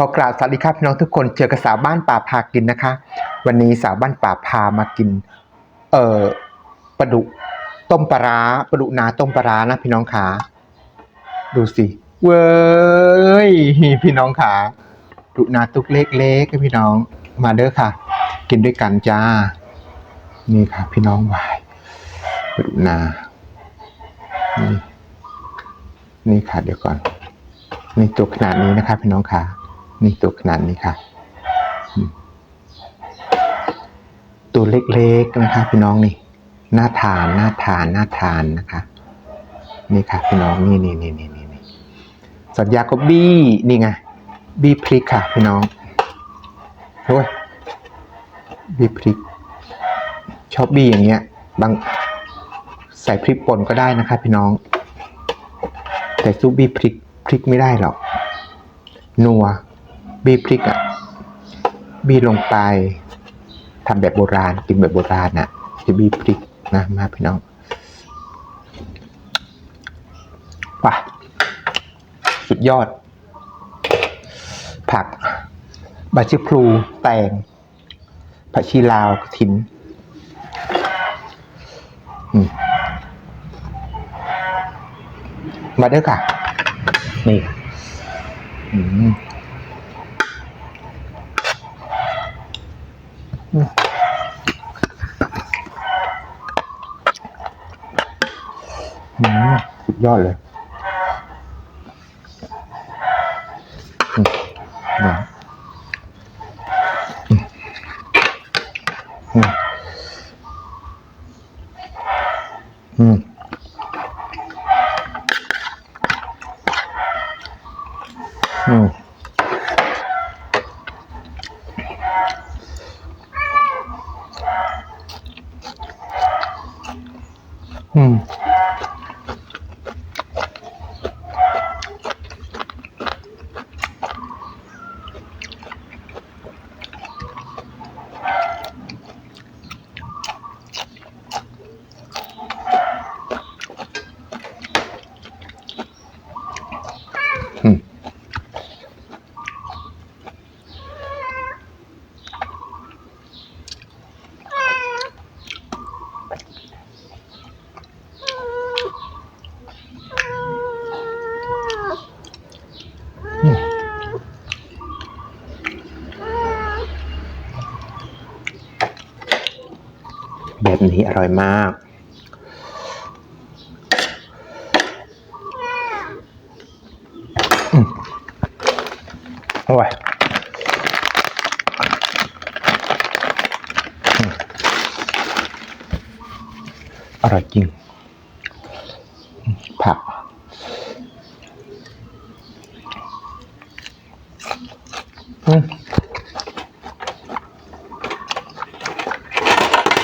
ขอกราบสวัสดีครับพี่น้องทุกคนเจอกับสาวบ้านป่าพากินนะคะ วันนี้สาวบ้านป่าพามากิน เอ่อปลาดุต้มปลาร้าปลาดุนาต้มปลาร้านะพี่น้องขาดูสิเว้ยพี่น้องขาดุนาตุกเล็กๆพี่น้องมาเด้อค่ะ กินด้วยกันจ้า นี่ค่ะ พี่น้องวายปลาดุนานี่นี่ค่ะเดี๋ยวก่อนนี่ตัวขนาดนี้นะคะพี่น้องค่ะ นี่ตัวขนาดนี้ค่ะ ตัวเล็กๆนะคะพี่น้องนี่หน่าทานหน่าทานหน่าทานนะคะ นี่ค่ะพี่น้องนี่นี่นี่นี่นี่นี่สัญญาก็บี้นี่ไงบี้พริกค่ะพี่น้องโอ้ยบี้พริก ชอบบี้อย่างเงี้ย บางใส่พริกป่นก็ได้นะคะ พี่น้อง แต่ซุปบี้พริกพริกไม่ได้หรอกนัว บี้พริกอะ่ะบี้ลงไปทำแบบโบราณกินแบบโบราณอะ่ะ จะบี้พริกนะมาพี่น้องป่ะสุดยอด ผักบาชิพลูแตงผักชีลาวกระถินมมาเด้อค่ะ นี่อืม อืมสุดยอดเลย นี้อร่อยมากอืมอร่อยอร่อยจริงอืมผัก อืม อืม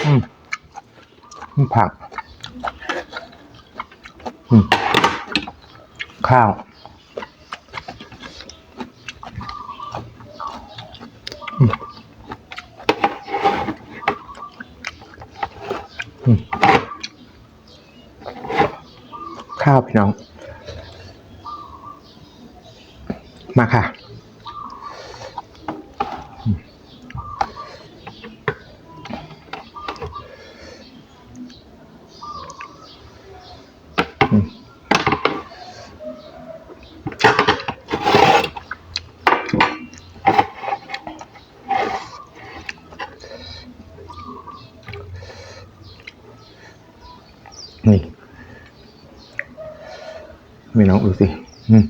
อืม ผักข้าวข้าวพี่น้อง นี่ไม่น้องดูสิอืม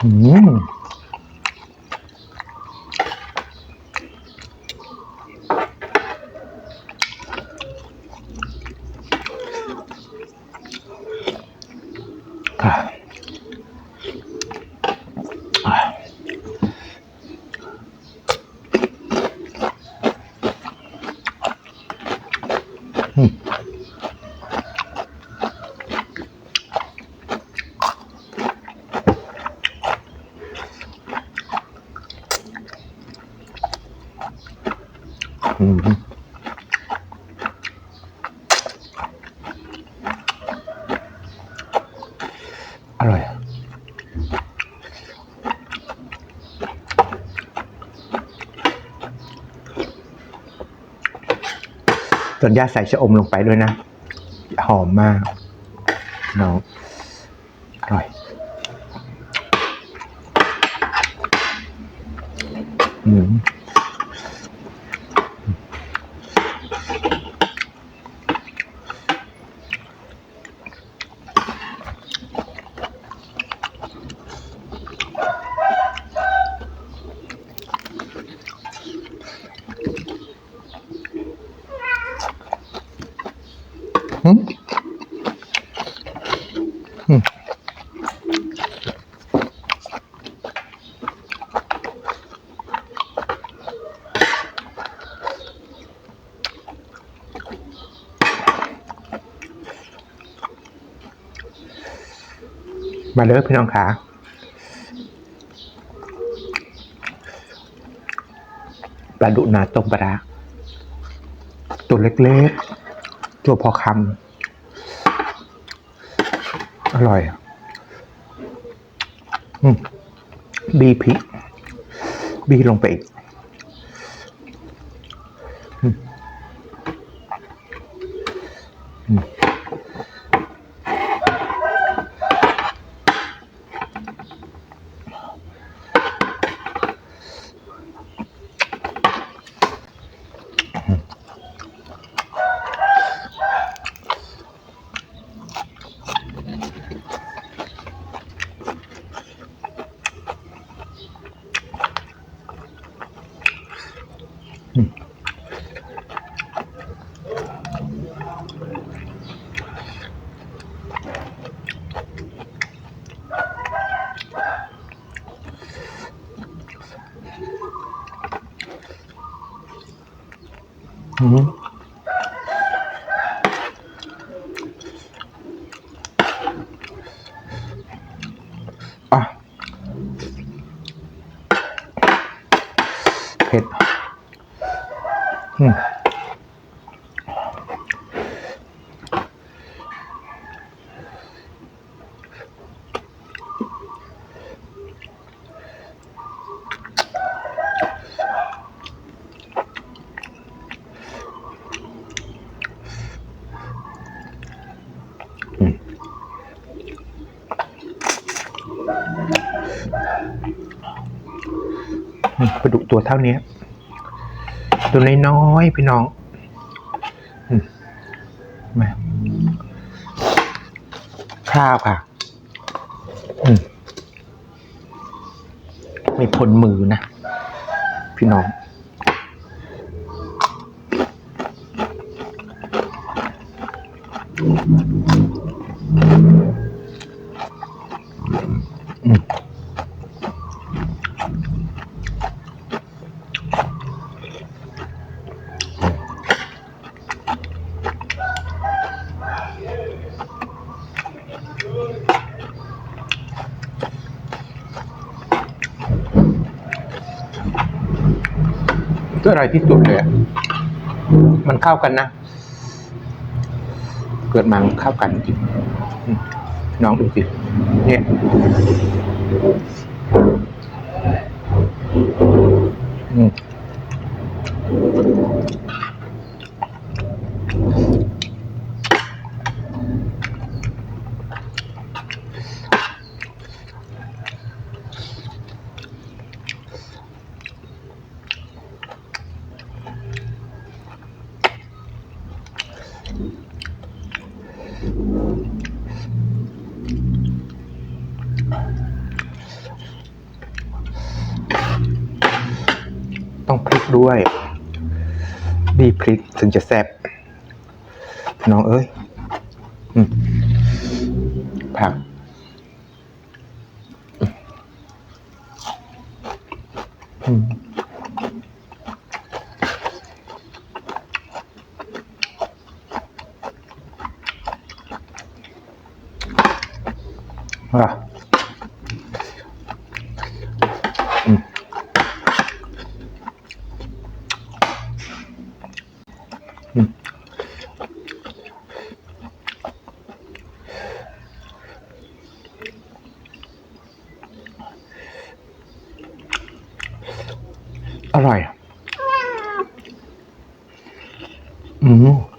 อืม นยาใส่ชะอมลงไปด้วยนะ หอมมากน้องอร่อยอืม มาเด้อพี่น้องขาปลาดุนาต้มปลาร้าตัวเล็กๆ ตัวพอคำอร่อยอืมบีพริกบีลงไปอีกอืม อืมอืมอะเผ็ดอืม อืม ปลาดุกตัวเท่านี้ ตัวน้อยๆพี่น้องมาข้าวค่ะมไม่พ้นมือนะ พี่น้อง อร่อยที่สุดเลยมันเข้ากันนะ เกิดมามันเข้ากันจริงน้องดูสิเนี่ย ต้องพริกด้วย ดีพริกถึงจะแซ่บน้องเอ้ยผักอืม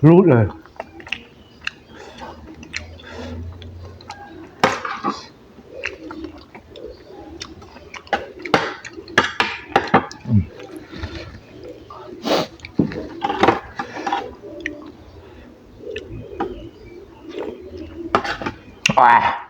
รูดเลยว้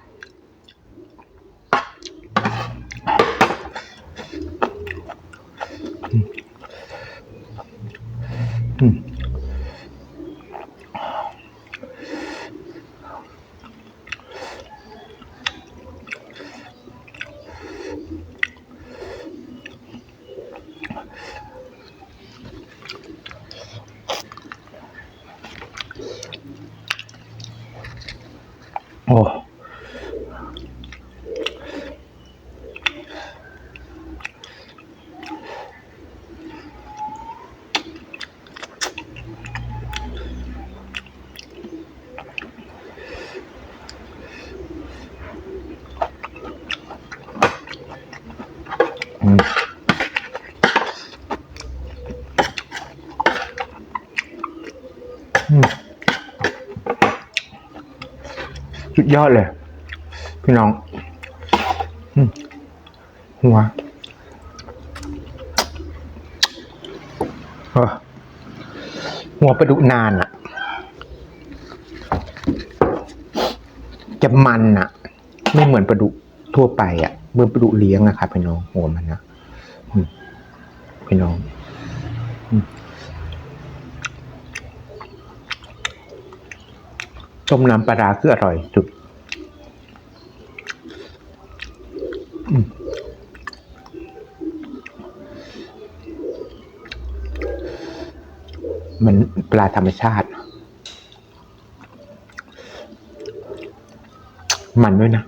ดยอดเลย พี่น้องหัวหัวปลาดุนานอะจะมันอะไม่เหมือนปลาดุทั่วไปอะเมื่อปลาดุเลี้ยงอะครับพี่น้องหัวมันนะอืมพี่น้องอืม ต้มน้ำปลาดาคืออร่อยสุดมันปลาธรรมชาติ มันด้วยนะ